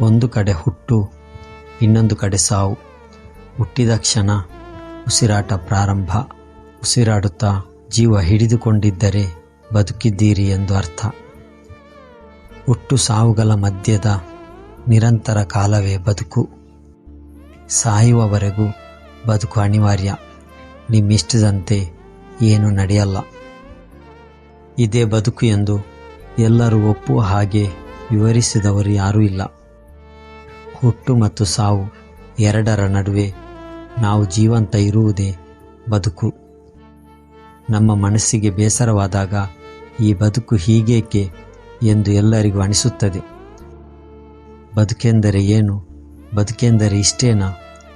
ಒಂದು ಕಡೆ ಹುಟ್ಟು, ಇನ್ನೊಂದು ಕಡೆ ಸಾವು. ಹುಟ್ಟಿದ ಕ್ಷಣ ಉಸಿರಾಟ ಪ್ರಾರಂಭ. ಉಸಿರಾಡುತ್ತಾ ಜೀವ ಹಿಡಿದುಕೊಂಡಿದ್ದರೆ ಬದುಕಿದ್ದೀರಿ ಎಂದು ಅರ್ಥ. ಹುಟ್ಟು ಸಾವುಗಳ ಮಧ್ಯದ ನಿರಂತರ ಕಾಲವೇ ಬದುಕು. ಸಾಯುವವರೆಗೂ ಬದುಕು ಅನಿವಾರ್ಯ. ನಿಮ್ಮಿಷ್ಟದಂತೆ ಏನು ನಡೆಯಲ್ಲ. ಇದೇ ಬದುಕು ಎಂದು ಎಲ್ಲರೂ ಒಪ್ಪುವ ಹಾಗೆ ವಿವರಿಸಿದವರು ಯಾರೂ ಇಲ್ಲ. ಹುಟ್ಟು ಮತ್ತು ಸಾವು ಎರಡರ ನಡುವೆ ನಾವು ಜೀವಂತ ಇರುವುದೇ ಬದುಕು. ನಮ್ಮ ಮನಸ್ಸಿಗೆ ಬೇಸರವಾದಾಗ ಈ ಬದುಕು ಹೀಗೇಕೆ ಎಂದು ಎಲ್ಲರಿಗೂ ಅನಿಸುತ್ತದೆ. ಬದುಕೆಂದರೆ ಏನು? ಬದುಕೆಂದರೆ ಇಷ್ಟೇನಾ?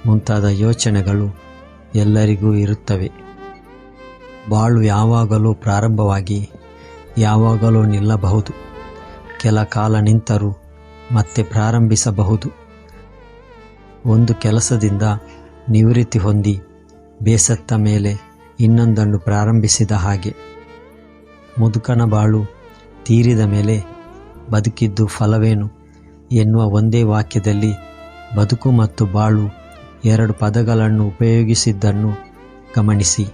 ಮುಂತಾದ ಯೋಚನೆಗಳು ಎಲ್ಲರಿಗೂ ಇರುತ್ತವೆ. ಬಾಳು ಯಾವಾಗಲೂ ಪ್ರಾರಂಭವಾಗಿ ಯಾವಾಗಲೂ ನಿಲ್ಲಬಹುದು. ಕೆಲ ಕಾಲ ನಿಂತರೂ ಮತ್ತೆ ಪ್ರಾರಂಭಿಸಬಹುದು. ಒಂದು ಕೆಲಸದಿಂದ ನಿವೃತ್ತಿ ಹೊಂದಿ ಬೇಸತ್ತ ಮೇಲೆ ಇನ್ನೊಂದನ್ನು ಪ್ರಾರಂಭಿಸಿದ ಹಾಗೆ. ಮುದುಕನ ಬಾಳು ತೀರಿದ ಮೇಲೆ ಬದುಕಿದ್ದು ಫಲವೇನು ಎನ್ನುವ ಒಂದೇ ವಾಕ್ಯದಲ್ಲಿ ಬದುಕು ಮತ್ತು ಬಾಳು ಎರಡು ಪದಗಳನ್ನು ಉಪಯೋಗಿಸಿದ್ದನ್ನು ಗಮನಿಸಿ.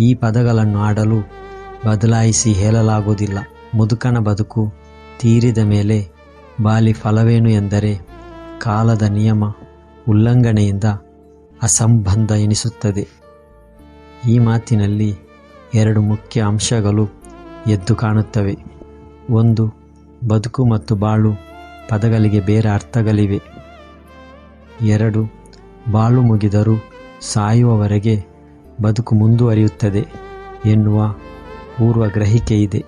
ಈ ಪದಗಳನ್ನು ಆಡಲು ಬದಲಾಯಿಸಿ ಹೇಳಲಾಗುವುದಿಲ್ಲ. ಮುದುಕನ ಬದುಕು ತೀರಿದ ಮೇಲೆ ಬಾಲಿ ಫಲವೇನು ಎಂದರೆ ಕಾಲದ ನಿಯಮ ಉಲ್ಲಂಘನೆಯಿಂದ ಅಸಂಬಂಧ ಎನಿಸುತ್ತದೆ. ಈ ಮಾತಿನಲ್ಲಿ ಎರಡು ಮುಖ್ಯ ಅಂಶಗಳು ಎದ್ದು ಕಾಣುತ್ತವೆ. ಒಂದು, ಬದುಕು ಮತ್ತು ಬಾಳು ಪದಗಳಿಗೆ ಬೇರೆ ಅರ್ಥಗಳಿವೆ. ಎರಡು, ಬಾಳು ಮುಗಿದರೂ ಸಾಯುವವರೆಗೆ ಬದುಕು ಮುಂದುವರಿಯುತ್ತದೆ ಎನ್ನುವ ಪೂರ್ವ ಗ್ರಹಿಕೆ ಇದೆ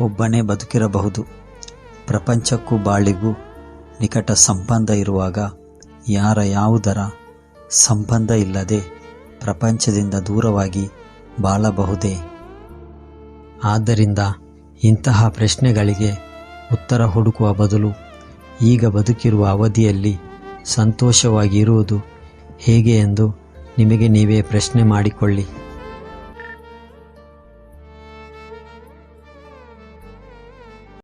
ಒಬ್ಬನೇ ಬದುಕಿರಬಹುದು, ಪ್ರಪಂಚಕ್ಕೂ ಬಾಳಿಗೂ ನಿಕಟ ಸಂಬಂಧ ಇರುವಾಗ ಯಾರ ಯಾವುದರ ಸಂಬಂಧ ಇಲ್ಲದೆ ಪ್ರಪಂಚದಿಂದ ದೂರವಾಗಿ ಬಾಳಬಹುದೇ? ಆದ್ದರಿಂದ ಇಂತಹ ಪ್ರಶ್ನೆಗಳಿಗೆ ಉತ್ತರ ಹುಡುಕುವ ಬದಲು ಈಗ ಬದುಕಿರುವ ಅವಧಿಯಲ್ಲಿ ಸಂತೋಷವಾಗಿರುವುದು ಹೇಗೆ ಎಂದು ನಿಮಗೆ ನೀವೇ ಪ್ರಶ್ನೆ ಮಾಡಿಕೊಳ್ಳಿ.